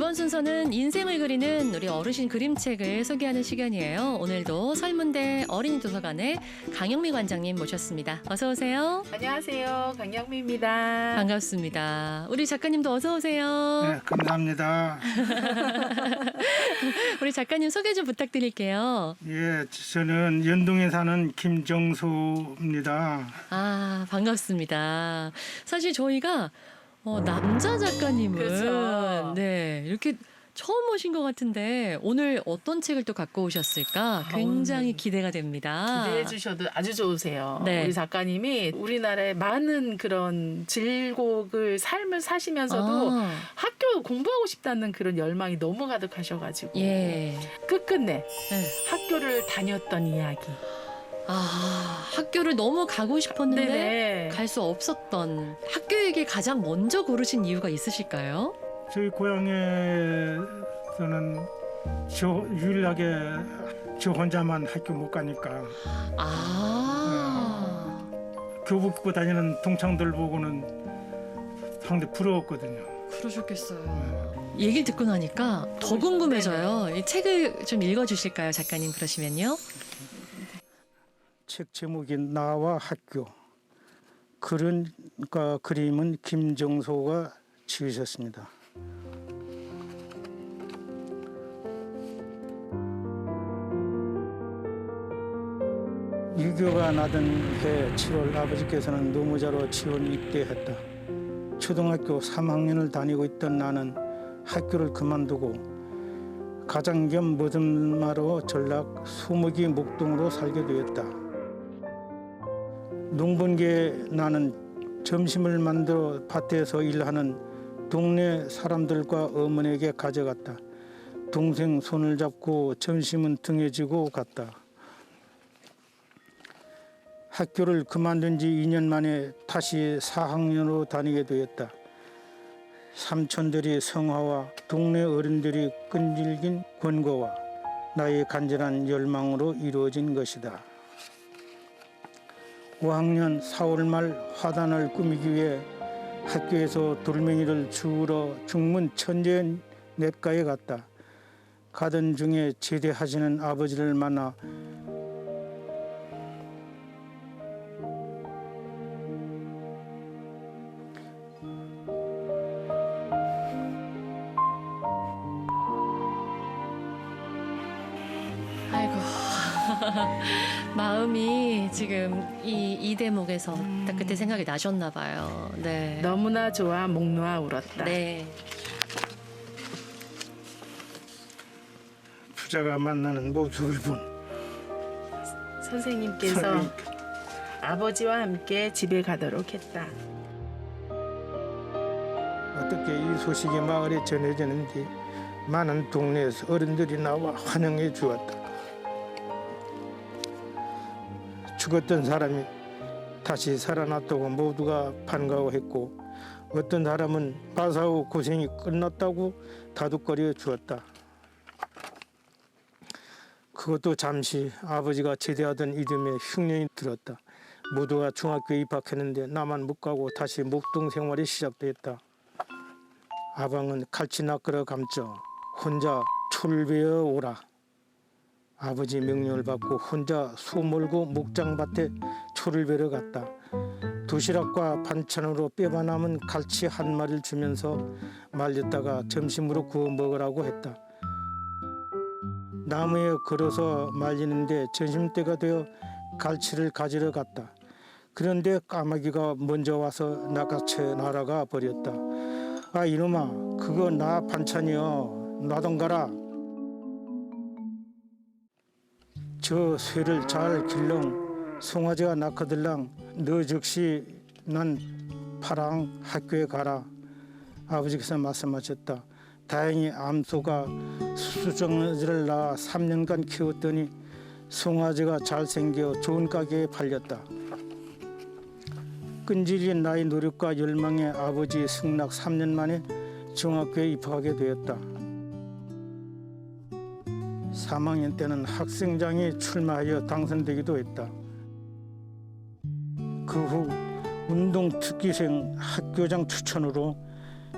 이번 순서는 인생을 그리는 우리 어르신 그림책을 소개하는 시간이에요. 오늘도 설문대 어린이 도서관의 강영미 관장님 모셨습니다. 어서 오세요. 안녕하세요. 강영미입니다. 반갑습니다. 우리 작가님도 어서 오세요. 네, 감사합니다. 우리 작가님 소개 좀 부탁드릴게요. 예, 저는 연동에 사는 김정수입니다. 아, 반갑습니다. 사실 저희가 어, 남자 작가님을 그렇죠. 네, 이렇게 처음 오신 것 같은데 오늘 어떤 책을 또 갖고 오셨을까 굉장히 오늘 기대가 됩니다. 기대해 주셔도 아주 좋으세요. 네. 우리 작가님이 우리나라의 많은 그런 질곡을 삶을 사시면서도 아, 학교 공부하고 싶다는 그런 열망이 너무 가득하셔가지고 예. 끝끝내 네. 학교를 다녔던 이야기. 아, 학교를 너무 가고 싶었는데. 갈 수 없었던 학교 얘기 가장 먼저 고르신 이유가 있으실까요? 저희 고향에서는 저 유일하게 저 혼자만 학교 못 가니까 아, 교복 다니는 동창들 보고는 상당히 부러웠거든요. 그러셨겠어요. 얘기를 듣고 나니까 더 궁금해져요. 이 책을 좀 읽어주실까요, 작가님 그러시면요? 책 제목이 나와 학교. 글은 그 그림은 김정소가 지으셨습니다. 유교가 나던 해 7월 아버지께서는 노무자로 지원 입대했다. 초등학교 3학년을 다니고 있던 나는 학교를 그만두고 가장 겸 머슴마로 전락 수목이 목동으로 살게 되었다. 농번기에 나는 점심을 만들어 밭에서 일하는 동네 사람들과 어머니에게 가져갔다. 동생 손을 잡고 점심은 등에 지고 갔다. 학교를 그만둔 지 2년 만에 다시 4학년으로 다니게 되었다. 삼촌들이 성화와 동네 어른들이 끈질긴 권고와 나의 간절한 열망으로 이루어진 것이다. 5학년 4월 말 화단을 꾸미기 위해 학교에서 돌멩이를 주우러 중문 천재 냇가에 갔다. 가던 중에 제대하시는 아버지를 만나 마음이 지금 이, 이 대목에서 딱 그때 생각이 나셨나 봐요. 네. 너무나 좋아 목 놓아 울었다. 네. 부자가 만나는 모습을 본 선생님께서 선생님. 아버지와 함께 집에 가도록 했다. 어떻게 이 소식이 마을에 전해졌는지 많은 동네에서 어른들이 나와 환영해 주었다. 죽었던 사람이 다시 살아났다고 모두가 반가워했고 어떤 사람은 바사후 고생이 끝났다고 다독거려 주었다. 그것도 잠시 아버지가 제대하던 이듬해 흉년이 들었다. 모두가 중학교에 입학했는데 나만 못 가고 다시 목동 생활이 시작됐다. 아방은 칼치나 끌어 감쪄 혼자 출배어 오라. 아버지 명령을 받고 혼자 소 몰고 목장밭에 초를 베러 갔다. 도시락과 반찬으로 뼈가 남은 갈치 한 마리를 주면서 말렸다가 점심으로 구워 먹으라고 했다. 나무에 걸어서 말리는데 점심때가 되어 갈치를 가지러 갔다. 그런데 까마귀가 먼저 와서 낚아채 날아가 버렸다. 아 이놈아 그거 나 반찬이여 놔던 가라 저 쇠를 잘 길렁 송아지가 낳거들랑 너 즉시 난 파랑 학교에 가라. 아버지께서 말씀하셨다. 다행히 암소가 수정아지를 낳아 3년간 키웠더니 송아지가 잘생겨 좋은 가게에 팔렸다. 끈질긴 나의 노력과 열망에 아버지 승낙 3년 만에 중학교에 입학하게 되었다. 3학년 때는 학생장에 출마하여 당선되기도 했다. 그 후 운동 특기생 학교장 추천으로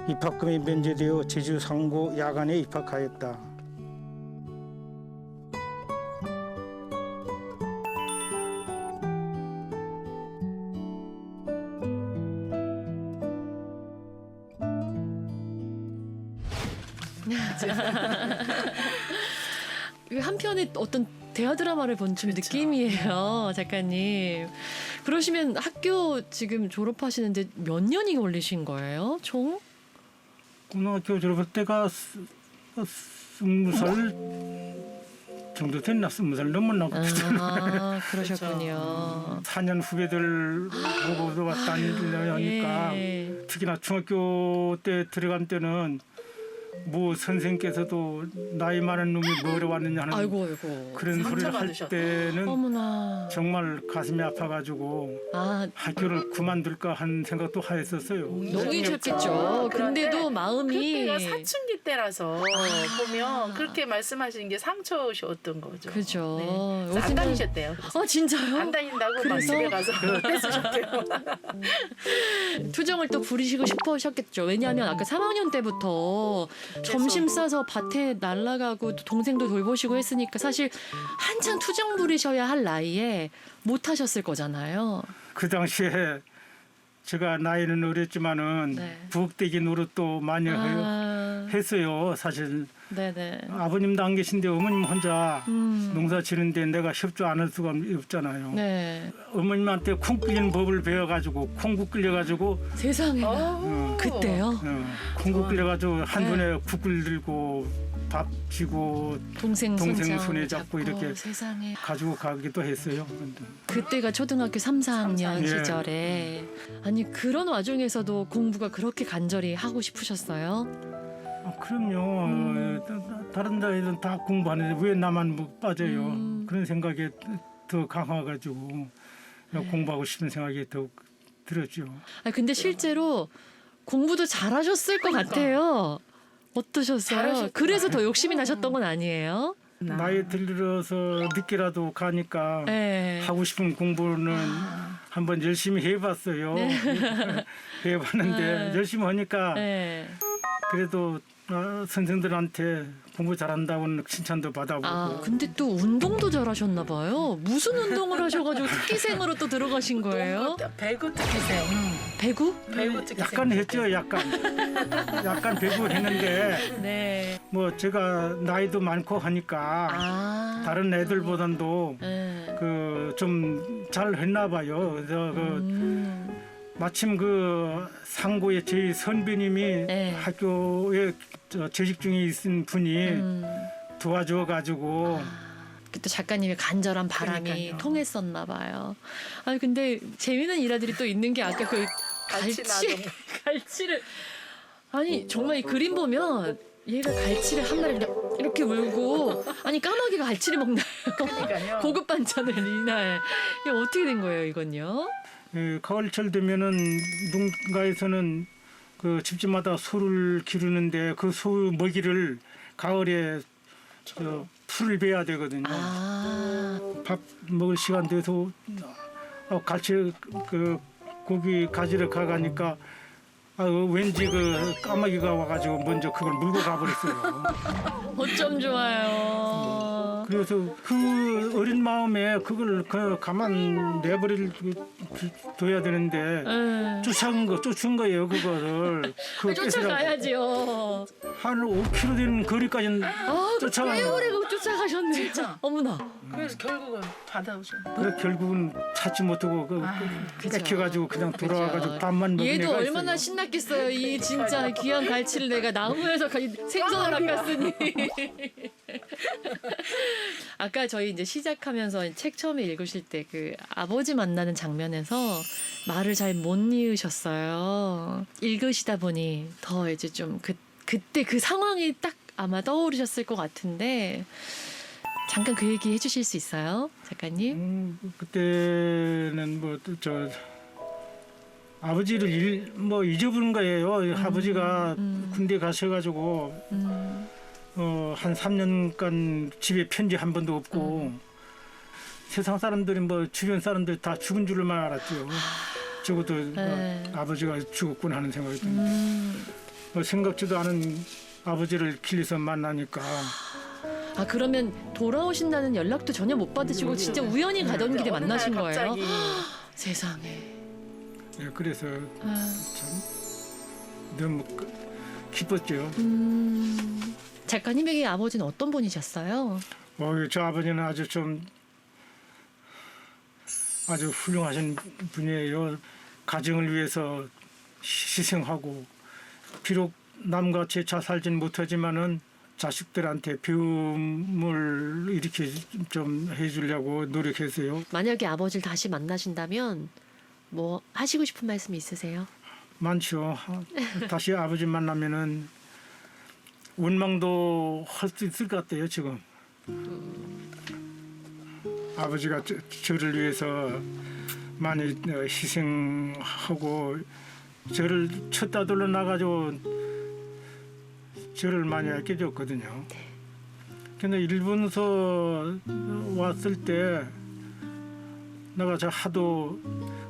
입학금이 면제되어 제주 상고 야간에 입학하였다. 한편의 어떤 대화 드라마를 본좀 그렇죠. 느낌이에요, 작가님. 그러시면 학교 지금 졸업하시는데 몇 년이 걸리신 거예요, 총? 고등학교 졸업할 때가 스- 어, 스무 살 정도 됐나 스무 살 넘었나 아, 그러셨군요. 4년 후배들 보고도 왔다 니까 예. 특히나 중학교 때 들어간 때는 뭐 선생께서도 나이 많은 놈이 뭐래 왔느냐 하는 아이고, 아이고. 그런 소리를 할 상처받으셨다. 때는 어머나. 정말 가슴이 아파가지고 아, 학교를 그만둘까 하는 생각도 하였었어요. 농이셨겠죠. 근데도 마음이 그때가 사춘기 때라서 아. 보면 그렇게 말씀하시는 게 상처셨던 거죠. 그죠. 네. 그래서 안 요즘은- 다니셨대요. 그래서 어, 진짜요? 안 다닌다고 막 그래서? 집에 가서 떼쓰셨대요. 투정을 또 부리시고 싶으셨겠죠. 왜냐하면 아까 3학년 때부터 점심 싸서 밭에 날아가고 또 동생도 돌보시고 했으니까 사실 한창 투정 부리셔야 할 나이에 못 하셨을 거잖아요. 그 당시에 제가 나이는 어렸지만은 네. 부엌대기 노릇도 많이 아, 했어요. 사실 네네. 아버님도 안 계신데 어머님 혼자 음, 농사 지는데 내가 협조 안 할 수가 없잖아요. 네. 어머님한테 콩 끓이는 법을 배워가지고 콩국 끓여가지고 세상에. 어. 그때요? 어, 콩국 끓여가지고 한 네. 손에 국을 들고 밥 쥐고 동생, 동생 손 손에 잡고 이렇게 세상에. 가지고 가기도 했어요. 그때가 초등학교 3, 4학년 3, 4학년. 시절에 아니 그런 와중에서도 공부가 그렇게 간절히 하고 싶으셨어요? 아, 그럼요. 음. 어, 다른 데는 다 공부하는데 왜 나만 뭐 빠져요? 음. 그런 생각이 더 강화가지고 네. 공부하고 싶은 생각이 더욱 들었죠. 아 근데 실제로 공부도 잘하셨을 것 같아요. 어떠셨어요? 잘하셨구나. 그래서 더 욕심이 나셨던 건 아니에요? 나이 들어서 늦게라도 가니까 네. 하고 싶은 공부는 한번 열심히 해봤어요. 해봤는데 네. 열심히 하니까 네. 그래도 어, 선생들한테 공부 잘한다고는 칭찬도 받아보고 아 근데 또 운동도 잘하셨나 봐요. 무슨 운동을 하셔가지고 특기생으로 또 들어가신 거예요? 배구 특기생. 배구? 배구 특기생. 약간 했죠, 약간 약간 배구 했는데 네. 뭐 제가 나이도 많고 하니까 아. 다른 애들보단도 네. 그 좀 잘 했나 봐요. 그래서 그 음. 마침 그 상고의 제 선배님이 네. 학교에 저 재직 중에 있은 분이 음. 도와줘 가지고 또 작가님의 간절한 바람이 그러니까요. 통했었나 봐요. 아 근데 재미있는 일화들이 또 있는 게 아까 그 갈치 갈치나동. 갈치를 아니 정말 이 그림 보면 얘가 갈치를 한 마리 그냥 이렇게 물고 아니 까마귀가 갈치를 먹나요? 그러니까요. 고급 반찬을 이날 이게 어떻게 된 거예요 이건요? 예, 가을철 되면은 농가에서는 그 집집마다 소를 기르는데 그 소 먹이를 가을에 저 풀을 베야 되거든요. 아 밥 먹을 시간 돼서 어, 갈치 그 고기 가지러 가가니까 아, 왠지 그 까마귀가 와가지고 먼저 그걸 물고 가버렸어요. 어쩜 좋아요. 그래서 그 어린 마음에 그걸 그 가만 내버릴 둬야 되는데 응. 쫓아온 거 쫓은 거예요 그거를 그. 쫓아가야지요. 한 5km 되는 거리까지 아, 쫓아가요. 꽤 오래 그 쫓아가셨네. 진짜. 어머나. 그래서 결국은 받아오죠. 그 결국은 찾지 못하고 그 아, 그죠. 뺏겨가지고 그냥 돌아와가지고. 밥만 먹은 얘도 애가 얼마나 있어요. 신났겠어요. 이 진짜 귀한 갈치를 내가 나무에서 가- 생선을 아꼈으니. 아까 저희 이제 시작하면서 책 처음에 읽으실 때 그 아버지 만나는 장면에서 말을 잘 못 이으셨어요. 읽으시다 보니 더 이제 좀 그, 그때 그 상황이 딱 아마 떠오르셨을 것 같은데 잠깐 그 얘기 해주실 수 있어요, 작가님? 음, 그때는 뭐 저 아버지를 일, 뭐 잊어버린 거예요. 아버지가 음. 군대 가셔가지고 음, 어, 한 3년간 집에 편지 한 번도 없고 음. 세상 사람들이 뭐 주변 사람들 다 죽은 줄만 알았죠. 적어도 네. 어, 아버지가 죽었구나 하는 생각이 듭니다. 음. 뭐 생각지도 않은 아버지를 길에서 만나니까 아 그러면 돌아오신다는 연락도 전혀 못 받으시고 진짜 우연히 가던 길에 어느 날 만나신 거예요? 갑자기 세상에. 예, 그래서 아, 참 너무 그- 기뻤죠. 음, 작가님에게 아버지는 어떤 분이셨어요? 어, 저 아버지는 아주 좀 아주 훌륭하신 분이에요. 가정을 위해서 희생하고 비록 남같이 잘 살진 못하지만은 자식들한테 배움을 이렇게 좀 해주려고 노력했어요. 만약에 아버지를 다시 만나신다면 뭐 하시고 싶은 말씀 있으세요? 많죠. 다시 아버지 만나면은 원망도 할 수 있을 것 같아요 지금. 아버지가 저, 저를 위해서 많이 어, 희생하고 저를 첫 따돌로 나가지고 저를 많이 아껴줬거든요. 근데 일본에서 왔을 때 내가 저 하도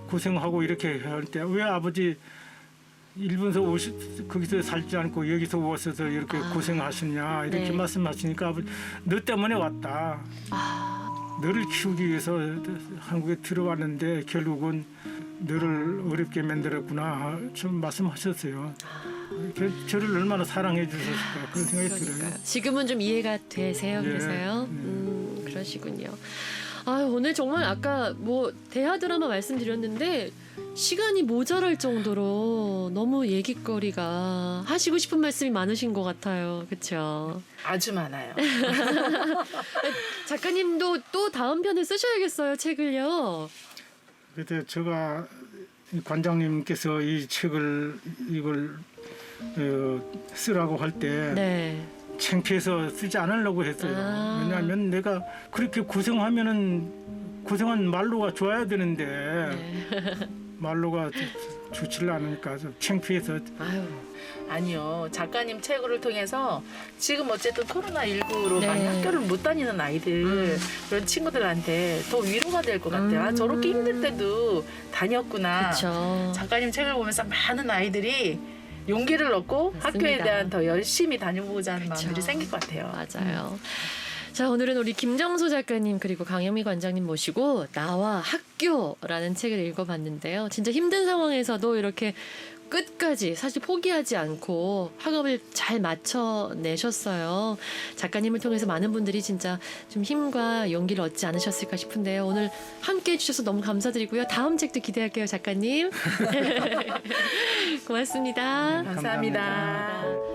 고생하고 이렇게 할 때 왜 아버지 일본에서 오시 거기서 살지 않고 여기서 오셔서 이렇게 아. 고생하셨냐 이렇게 네. 말씀하시니까 아버지 너 때문에 왔다. 아, 너를 키우기 위해서 한국에 들어왔는데 결국은 너를 어렵게 만들었구나 좀 말씀하셨어요. 그- 저를 얼마나 사랑해 주셨을까 그런 생각이 들어요. 그러니까요. 지금은 좀 이해가 되세요, 예, 그래서요? 네. 음, 그러시군요. 아 오늘 정말 아까 뭐 대하 드라마 말씀드렸는데 시간이 모자랄 정도로 너무 얘기거리가 하시고 싶은 말씀이 많으신 것 같아요, 그렇죠? 아주 많아요. 작가님도 또 다음 편을 쓰셔야겠어요, 책을요. 그때 제가 이 관장님께서 이 책을 이걸 어, 쓰라고 할때 네. 창피해서 쓰지 않으려고 했어요. 아. 왜냐하면 내가 그렇게 고생하면은 고생한 말로가 좋아야 되는데 네. 말로가 좋- 좋지를 않으니까 좀 창피해서 아유, 아니요. 작가님 책을 통해서 지금 어쨌든 코로나19로 네. 많이 학교를 못 다니는 아이들, 음. 그런 친구들한테 더 위로가 될 것 같아요. 아, 음. 저렇게 힘들 때도 다녔구나. 그렇죠. 작가님 책을 보면서 많은 아이들이 용기를 얻고 맞습니다. 학교에 대한 더 열심히 다녀보고자 하는 그쵸. 마음들이 생길 것 같아요. 맞아요. 자, 오늘은 우리 김정수 작가님 그리고 강영미 관장님 모시고 나와 학교라는 책을 읽어봤는데요. 진짜 힘든 상황에서도 이렇게 끝까지 사실 포기하지 않고 학업을 잘 맞춰내셨어요. 작가님을 통해서 많은 분들이 진짜 좀 힘과 용기를 얻지 않으셨을까 싶은데요. 오늘 함께 해주셔서 너무 감사드리고요. 다음 책도 기대할게요, 작가님. 고맙습니다. 감사합니다. 감사합니다.